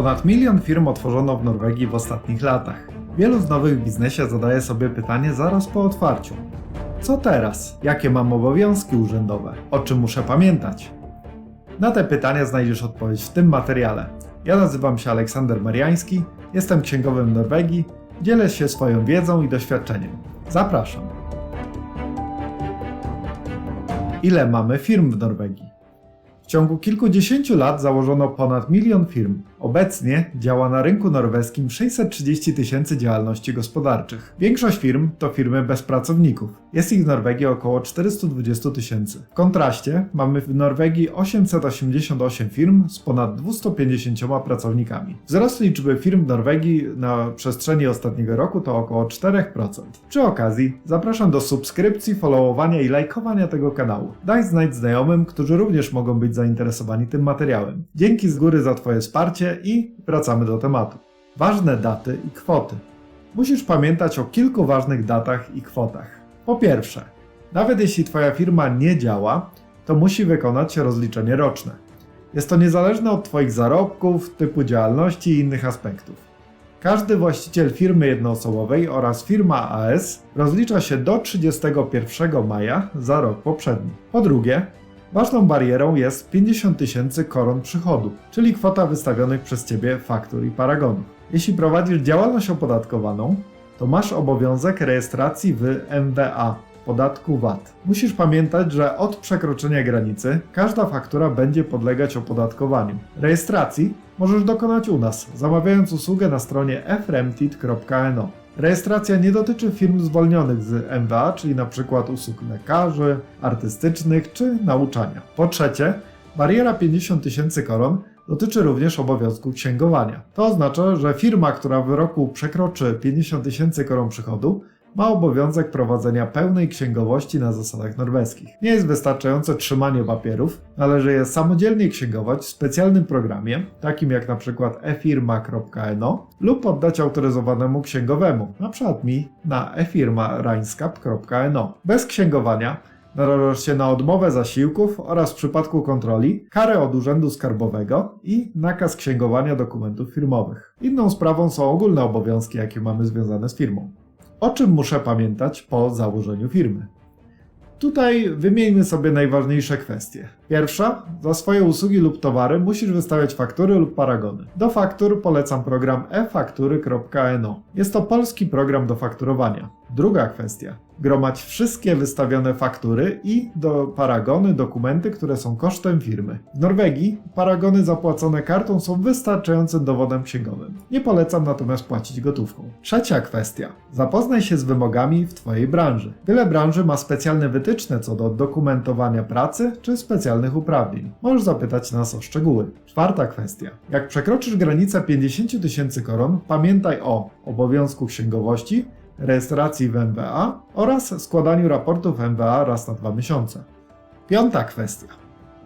Ponad milion firm otworzono w Norwegii w ostatnich latach. Wielu z nowych w biznesie zadaje sobie pytanie zaraz po otwarciu. Co teraz? Jakie mam obowiązki urzędowe? O czym muszę pamiętać? Na te pytania znajdziesz odpowiedź w tym materiale. Ja nazywam się Aleksander Mariański, jestem księgowym Norwegii, dzielę się swoją wiedzą i doświadczeniem. Zapraszam. Ile mamy firm w Norwegii? Ciągu kilkudziesięciu lat założono ponad milion firm. Obecnie działa na rynku norweskim 630 tysięcy działalności gospodarczych. Większość firm to firmy bez pracowników. Jest ich w Norwegii około 420 tysięcy. W kontraście mamy w Norwegii 888 firm z ponad 250 pracownikami. Wzrost liczby firm w Norwegii na przestrzeni ostatniego roku to około 4%. Przy okazji zapraszam do subskrypcji, followowania i lajkowania tego kanału. Daj znać znajomym, którzy również mogą być zainteresowani tym materiałem. Dzięki z góry za Twoje wsparcie i wracamy do tematu. Ważne daty i kwoty. Musisz pamiętać o kilku ważnych datach i kwotach. Po pierwsze, nawet jeśli Twoja firma nie działa, to musi wykonać rozliczenie roczne. Jest to niezależne od Twoich zarobków, typu działalności i innych aspektów. Każdy właściciel firmy jednoosobowej oraz firma AS rozlicza się do 31 maja za rok poprzedni. Po drugie, ważną barierą jest 50 tysięcy koron przychodu, czyli kwota wystawionych przez Ciebie faktur i paragonów. Jeśli prowadzisz działalność opodatkowaną, to masz obowiązek rejestracji w MWA, podatku VAT. Musisz pamiętać, że od przekroczenia granicy każda faktura będzie podlegać opodatkowaniu. Rejestracji możesz dokonać u nas, zamawiając usługę na stronie fremtit.no. Rejestracja nie dotyczy firm zwolnionych z MWA, czyli np. usług lekarzy, artystycznych czy nauczania. Po trzecie, bariera 50 tysięcy koron dotyczy również obowiązku księgowania. To oznacza, że firma, która w roku przekroczy 50 tysięcy koron przychodu, ma obowiązek prowadzenia pełnej księgowości na zasadach norweskich. Nie jest wystarczające trzymanie papierów, należy je samodzielnie księgować w specjalnym programie, takim jak np. efirma.no lub oddać autoryzowanemu księgowemu, np. mi na efirma.reinskap.no. Bez księgowania narażasz się na odmowę zasiłków oraz w przypadku kontroli karę od Urzędu Skarbowego i nakaz księgowania dokumentów firmowych. Inną sprawą są ogólne obowiązki, jakie mamy związane z firmą. O czym muszę pamiętać po założeniu firmy? Tutaj wymieńmy sobie najważniejsze kwestie. Pierwsza, za swoje usługi lub towary musisz wystawiać faktury lub paragony. Do faktur polecam program e-faktury.no. Jest to polski program do fakturowania. Druga kwestia, gromadź wszystkie wystawione faktury i do paragony dokumenty, które są kosztem firmy. W Norwegii paragony zapłacone kartą są wystarczającym dowodem księgowym. Nie polecam natomiast płacić gotówką. Trzecia kwestia, zapoznaj się z wymogami w Twojej branży. Wiele branży ma specjalne wytyczne co do dokumentowania pracy czy specjalnych uprawnień. Możesz zapytać nas o szczegóły. Czwarta kwestia, jak przekroczysz granicę 50 tysięcy koron, pamiętaj o obowiązku księgowości, rejestracji w MWA oraz składaniu raportów MWA raz na dwa miesiące. Piąta kwestia.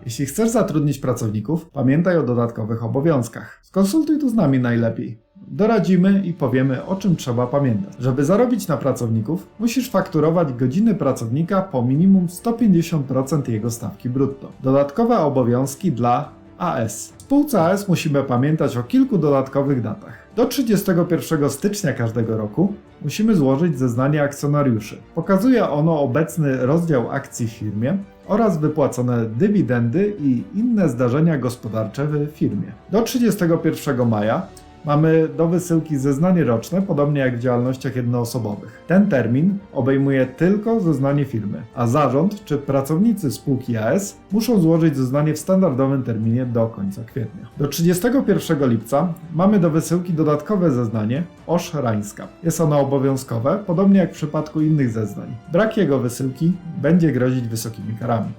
Jeśli chcesz zatrudnić pracowników, pamiętaj o dodatkowych obowiązkach. Skonsultuj tu z nami najlepiej. Doradzimy i powiemy o czym trzeba pamiętać. Żeby zarobić na pracowników, musisz fakturować godziny pracownika po minimum 150% jego stawki brutto. Dodatkowe obowiązki dla AS. W spółce AS musimy pamiętać o kilku dodatkowych datach. Do 31 stycznia każdego roku musimy złożyć zeznanie akcjonariuszy. Pokazuje ono obecny rozdział akcji w firmie oraz wypłacone dywidendy i inne zdarzenia gospodarcze w firmie. Do 31 maja mamy do wysyłki zeznanie roczne, podobnie jak w działalnościach jednoosobowych. Ten termin obejmuje tylko zeznanie firmy, a zarząd czy pracownicy spółki AS muszą złożyć zeznanie w standardowym terminie do końca kwietnia. Do 31 lipca mamy do wysyłki dodatkowe zeznanie OSZ Rańska. Jest ono obowiązkowe, podobnie jak w przypadku innych zeznań. Brak jego wysyłki będzie grozić wysokimi karami.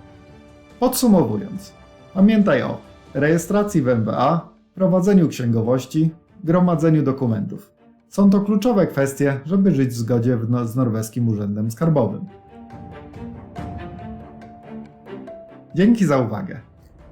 Podsumowując, pamiętaj o rejestracji w MBA, prowadzeniu księgowości, gromadzeniu dokumentów. Są to kluczowe kwestie, żeby żyć w zgodzie no- z norweskim urzędem skarbowym. Dzięki za uwagę.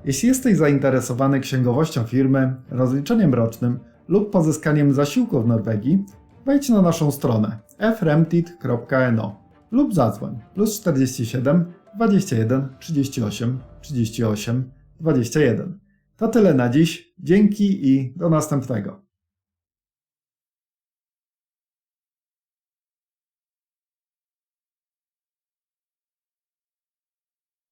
Jeśli jesteś zainteresowany księgowością firmy, rozliczeniem rocznym lub pozyskaniem zasiłku w Norwegii, wejdź na naszą stronę efremtit.no lub zadzwoń plus 47 21 38 38 21. To tyle na dziś. Dzięki i do następnego.